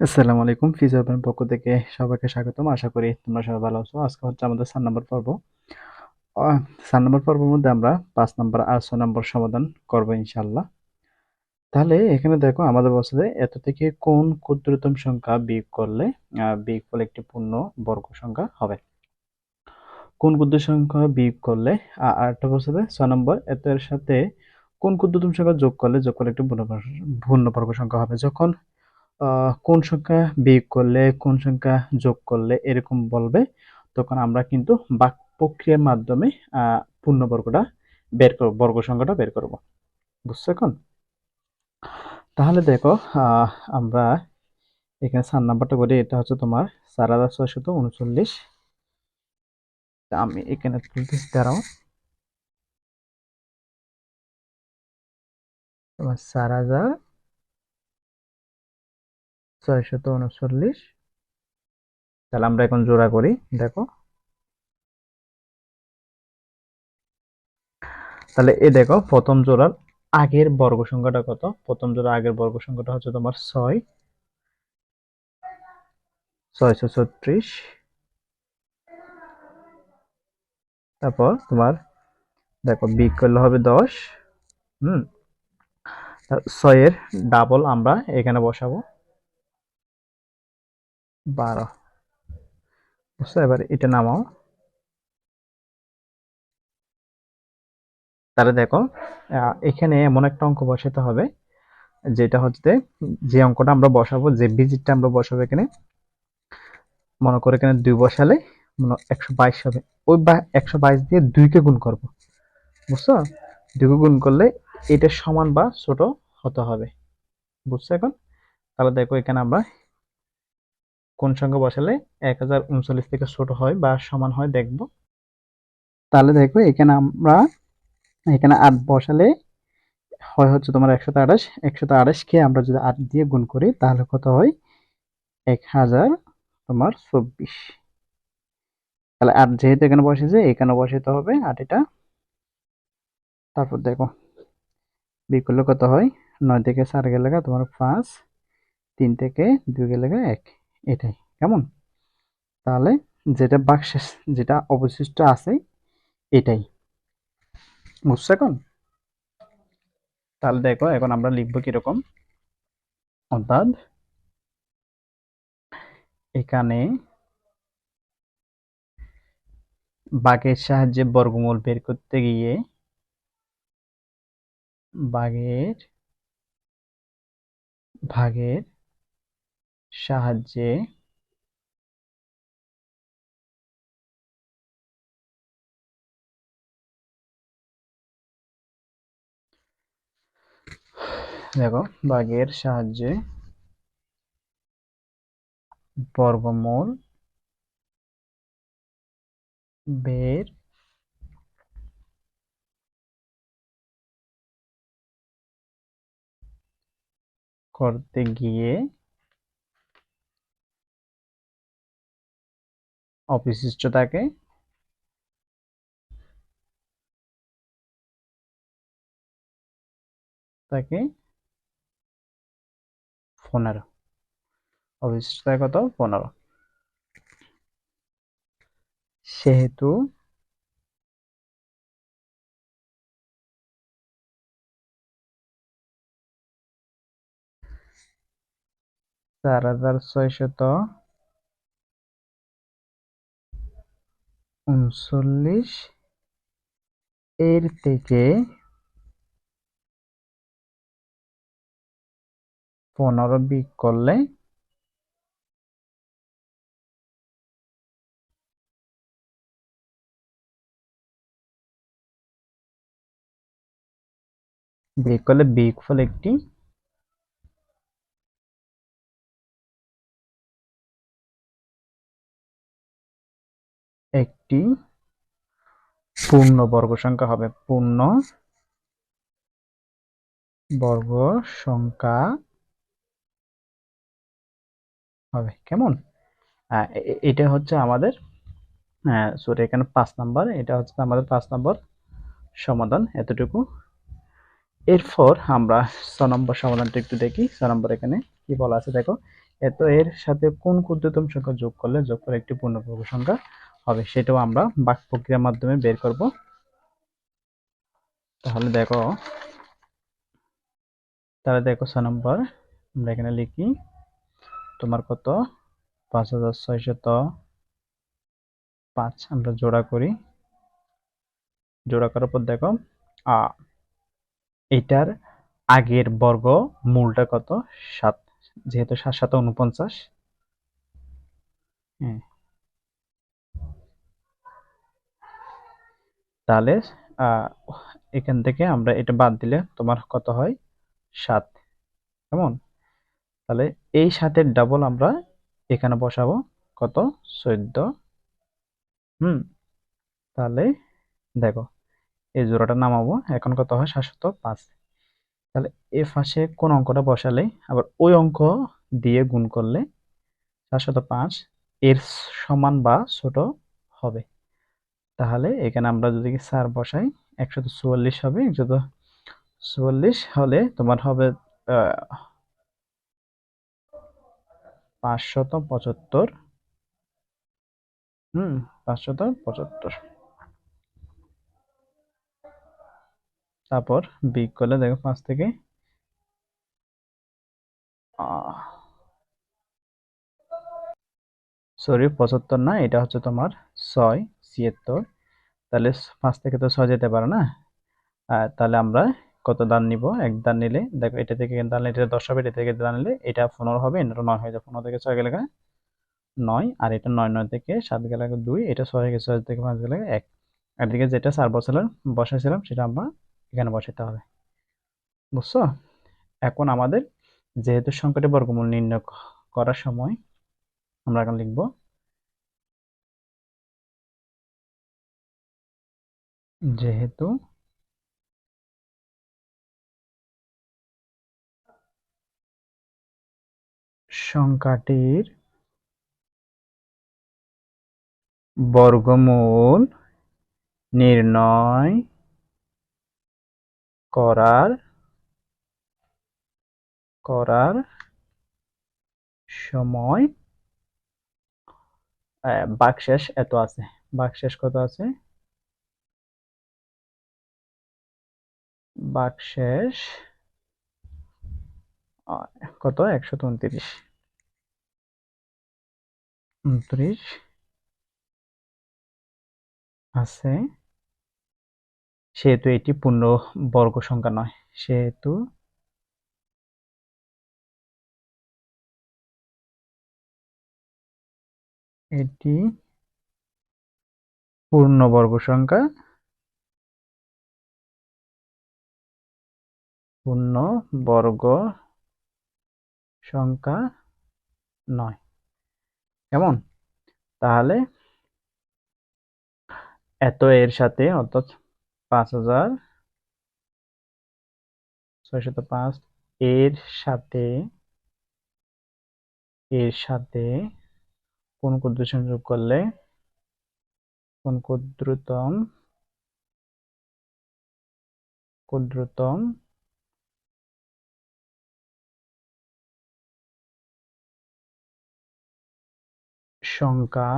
আসসালামু আলাইকুম ফিজিওথেরাপির পক্ষ থেকে সবাইকে স্বাগতম। আশা করি তোমরা সবাই ভালো আছো। আজকে হচ্ছে আমাদের চার নম্বর পর্ব। চার নম্বর পর্বের মধ্যে আমরা পাঁচ নম্বর আর ছয় নম্বর সমাধান করব ইনশাল্লাহ তাহলে এখানে দেখো আমাদের বলছে যে এত থেকে কোন ক্ষুদ্রতম সংখ্যা বিয়োগ করলে আহ, বিয়োগফল একটি পূর্ণ বর্গ সংখ্যা হবে? কোন ক্ষুদ্র সংখ্যা বিয়োগ করলে আ- আরেকটা বলছে ছয় নম্বর এত এর সাথে কোন ক্ষুদ্রতম সংখ্যা যোগ করলে যোগ করলে একটি পূর্ণ বর্গ- সংখ্যা হবে? যখন কোন সংখ্যা বিয়োগ করলে কোন সংখ্যা যোগ করলে এরকম বলবে তখন আমরা কিন্তু বাক প্রক্রিয়ার মাধ্যমে আহ, পূর্ণবর্গটা বের করব বর্গ সংখ্যাটা বের করব। বুঝছ এখন? তাহলে দেখো আমরা এখানে চার নাম্বারটা করি এটা হচ্ছে তোমার চার হাজার ছয়শত উনচল্লিশ। আমি এখানে তুলতেছি দাঁড়াও। তোমার চার হাজার ছয়শত উনচল্লিশ। তাহলে আমরা এখন জোড়া করি, দেখো। তাহলে এ দেখো, প্রথম জোড়ার আগের বর্গ সংখ্যাটা কত? প্রথম জোড়ার আগের বর্গ সংখ্যাটা হচ্ছে তোমার ছয়। ছয়শো ছত্রিশ। তারপর তোমার, দেখো বিগ করলে হবে দশ। হুম। ছয়ের ডাবল আমরা এখানে বসাবো। বারো। বুঝছ? এবার এটা নামাও। তাহলে দেখো এখানে এমন একটা অঙ্ক বসাতে হবে, যেটা হচ্ছে যে অঙ্কটা আমরা বসাবো, যে ভিজিটটা আমরা বসাবো এখানে, মনে করে এখানে দুই বসালে মনে একশো বাইশ হবে। ওই বা একশো বাইশ দিয়ে দুইকে গুণ করব, বুঝছ? দুইকে গুণ করলে এটা সমান বা ছোট হতে হবে, বুঝছ এখন? তাহলে দেখো এখানে আমরা কোন সংখ্যা বসালে এক হাজার উনচল্লিশ থেকে ছোট হয় বা সমান হয় দেখব। তাহলে দেখো এখানে আমরা, এখানে আট বসালে হয় হচ্ছে তোমার একশত আঠাশ। একশত আঠাশকে আমরা যদি আট দিয়ে গুণ করি, তাহলে কত হয়? এক হাজার তোমার চব্বিশ। তাহলে আট যেহেতু এখানে বসেছে, এখানে বসাতে হবে আট এটা। তারপর দেখো করলে কত হয়? নয় থেকে চার গেলে তোমার পাঁচ, তিন থেকে দুই গেলে এক। এটাই। কেমন? তাহলে যেটা বাক্সেস যেটা অবশিষ্ট আছে, এটাই। বুঝছ এখন? তাহলে দেখো, এখন আমরা লিখব কীরকম? অর্থাৎ এখানে বাঘের সাহায্যে বর্গমূল বের করতে গিয়ে বাঘের ভাগের সাহায্যে দেখো বাঘের সাহায্যে বর্গমূল বের করতে গিয়ে অবশিষ্টতাকে তাকে পনেরো। অবশিষ্টতা কত? পনেরো। সেহেতু চার হাজার ছয়শত উনচল্লিশ। এর থেকে পনেরো বিয়োগ করলে বিয়োগ করলে বিয়োগফল একটি একটি পূর্ণ বর্গ সংখ্যা হবে পূর্ণ বর্গ সংখ্যা হবে। কেমন? এটা হচ্ছে আমাদের সরি এখানে পাঁচ নাম্বার, এটা হচ্ছে আমাদের পাঁচ নাম্বার সমাধান এতটুকু। এরপর আমরা ছ নম্বর সমাধানটা একটু দেখি। ছ নম্বর এখানে কি বলা আছে দেখো? এত এর সাথে কোন ক্ষুদ্রতম সংখ্যা যোগ করলে যোগ করে একটি পূর্ণবর্গ সংখ্যা হবে, সেটাও আমরা বাক প্রক্রিয়ার মাধ্যমে বের করব। তাহলে দেখো তাহলে দেখো ছ নম্বর, আমরা এখানে লিখি, তোমার কত? পাঁচ হাজার ছয়শত পাঁচ, আমরা জোড়া করি। জোড়া করার পর দেখো, আ, এটার আগের বর্গ মূলটা কত? সাত, যেহেতু সাত সাত উনপঞ্চাশ হ্যাঁ তাহলে এখান থেকে আমরা এটা বাদ দিলে তোমার কত হয়? সাত। কেমন? তাহলে এই সাতের ডাবল আমরা এখানে বসাবো। কত? চোদ্দ। হুম। তাহলে দেখো, এই জোড়াটা নামাবো। এখন কত হয়? সাতশত পাঁচ। তাহলে এ ফাঁসে কোন অঙ্কটা বসালে? আবার ওই অঙ্ক দিয়ে গুণ করলে সাতশত পাঁচ এর সমান বা ছোট হবে। তাহলে এখানে আমরা যদি চার বসাই, একশত চুয়াল্লিশ হবে, একশত চুয়াল্লিশ হলে তোমার হবে পাঁচশত পঁচাত্তর। হুম, পাঁচশত পঁচাত্তর। তারপর বিগ করলে দেখো পাঁচ থেকে সরি পঁচাত্তর না, এটা হচ্ছে তোমার ছয়। ছিয়াত্তর, তাহলে পাঁচ থেকে তো ছয় যেতে পারে না? তাহলে আমরা কত দান নিব? এক দান নিলে, দেখো এটা থেকে দান এটা দশ হবে, এটা থেকে দান নিলে এটা পনেরো হবে, এটা নয় হয়ে যাবে। পনেরো থেকে ছয় গেলে নয়, আর এটা নয় নয় থেকে সাত গেলে দুই, এটা ছয় থেকে ছয় থেকে পাঁচ গেলে এক। আর দিকে যেটা চার বছরের বসাইছিলাম, সেটা আমরা এখানে বসাতে হবে। বুঝছ? এখন আমাদের যেহেতু সংকটে বর্গমূল নির্ণয় করার সময় আমরা এখন লিখব যেহেতু সংখ্যাটির বর্গমূল নির্ণয় করার করার সময় বাকশেষ এত আছে? বাকশেষ কত আছে? বাকশেষ কত? একশত উনত্রিশ। উনত্রিশ। আছে। সেহেতু এটি পূর্ণ বর্গ সংখ্যা নয়। সেহেতু এটি পূর্ণবর্গ সংখ্যা পূর্ণ বর্গ সংখ্যা নয়। কেমন? তাহলে এত এর সাথে অর্থাৎ পাঁচ হাজার ছয়শত পাঁচ এর সাথে এর সাথে কোন ক্ষুদ্র সংযোগ করলে কোন ক্ষুদ্রতম ক্ষুদ্রতম সংখ্যা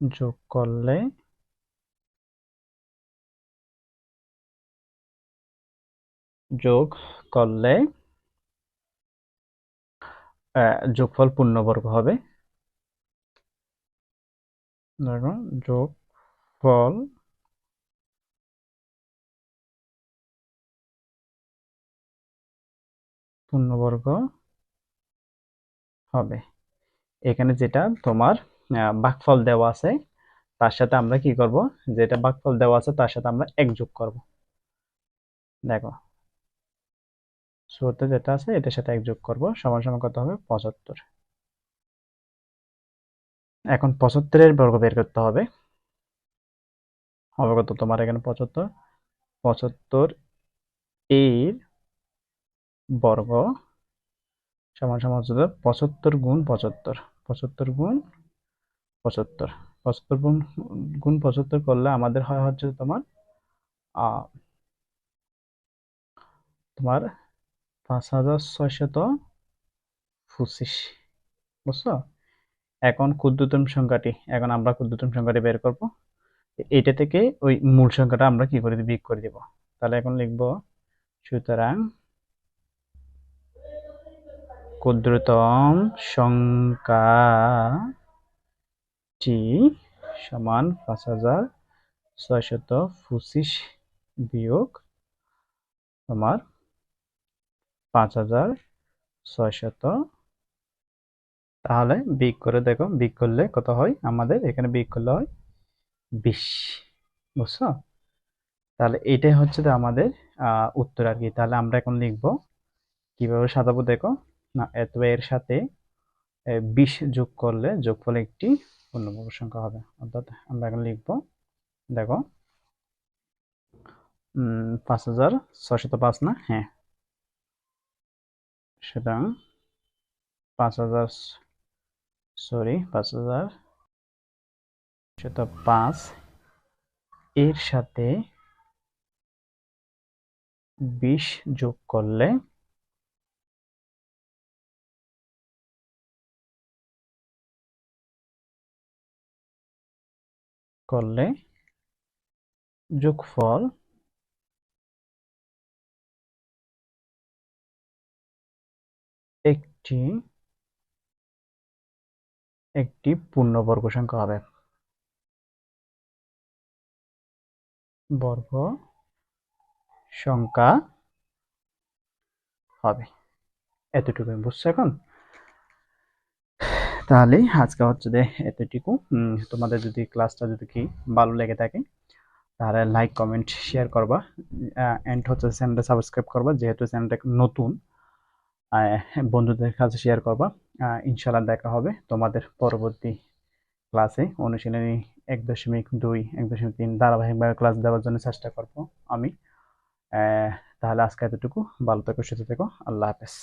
যোগ করলে যোগ করলে যোগফল পূর্ণবর্গ হবে। দেখো যোগফল পূর্ণবর্গ হবে। এখানে যেটা তোমার ভাগফল দেওয়া আছে, তার সাথে আমরা কি করব? যেটা ভাগফল দেওয়া আছে, তার সাথে আমরা এক যোগ করব। দেখো, শুরুতে যেটা আছে, এটার সাথে এক যোগ করব, সমান সমান কত হবে? পঁচাত্তর। এখন পঁচাত্তরের বর্গ বের করতে হবে। হবে কত? তোমার এখানে পঁচাত্তর। পঁচাত্তর এর বর্গ সমান সমান হচ্ছে পঁচাত্তর গুণ পঁচাত্তর। পঁচাত্তর গুণ পঁচাত্তর। পঁচাত্তর গুণ গুণ পঁচাত্তর করলে আমাদের হয় হচ্ছে তোমার তোমার পাঁচ হাজার ছয়শত পঁচিশ। বুঝছ? এখন ক্ষুদ্রতম সংখ্যাটি, এখন আমরা ক্ষুদ্রতম সংখ্যাটি বের করব। এটা থেকে ওই মূল সংখ্যাটা আমরা কি করে বিয়োগ করে দিব? তাহলে এখন লিখব, সুতরাং ক্ষুদ্রতম সংখ্যাটি সমান পাঁচ হাজার ছয়শত পঁচিশ বিয়োগ তোমার পাঁচ হাজার ছয়শত। তাহলে বিগ করে দেখো বিগ করলে কত হয়? আমাদের এখানে বিগ করলে হয় বিশ, বুঝছ? তাহলে এটাই হচ্ছে আমাদের উত্তর আর কি। তাহলে আমরা এখন লিখব, কীভাবে সাজাবো দেখো। না, এত এর সাথে বিশ যোগ করলে যোগফল একটি পূর্ণবর্গ সংখ্যা হবে। অর্থাৎ আমরা এখন লিখব, দেখো পাঁচ হাজার ছয়শত পাঁচ না? হ্যাঁ। সুতরাং পাঁচ হাজার, সরি, পাঁচ হাজার শত পাঁচ এর সাথে বিশ যোগ করলে করলে যোগফল একটি একটি পূর্ণবর্গ সংখ্যা হবে। বর্গ সংখ্যা হবে। এতটুকু বুঝছ এখন? তাহলে আজকে হচ্ছে যে এতটুকু। তোমাদের যদি ক্লাসটা যদি কি ভালো লেগে থাকে, তাহলে লাইক কমেন্ট শেয়ার করবা। এন্ড হচ্ছে চ্যানেলটা সাবস্ক্রাইব করবা, যেহেতু চ্যানেলটা নতুন বন্ধুদের কাছে শেয়ার করবা। ইনশাল্লাহ দেখা হবে তোমাদের পরবর্তী ক্লাসে অনুশীলনী এক দশমিক দুই, এক দশমিক তিন ধারাবাহিকভাবে ক্লাস দেওয়ার জন্য চেষ্টা করব আমি। তাহলে আজকে এতটুকু। ভালো থেকো, সুস্থ থেকো। আল্লাহ হাফেজ।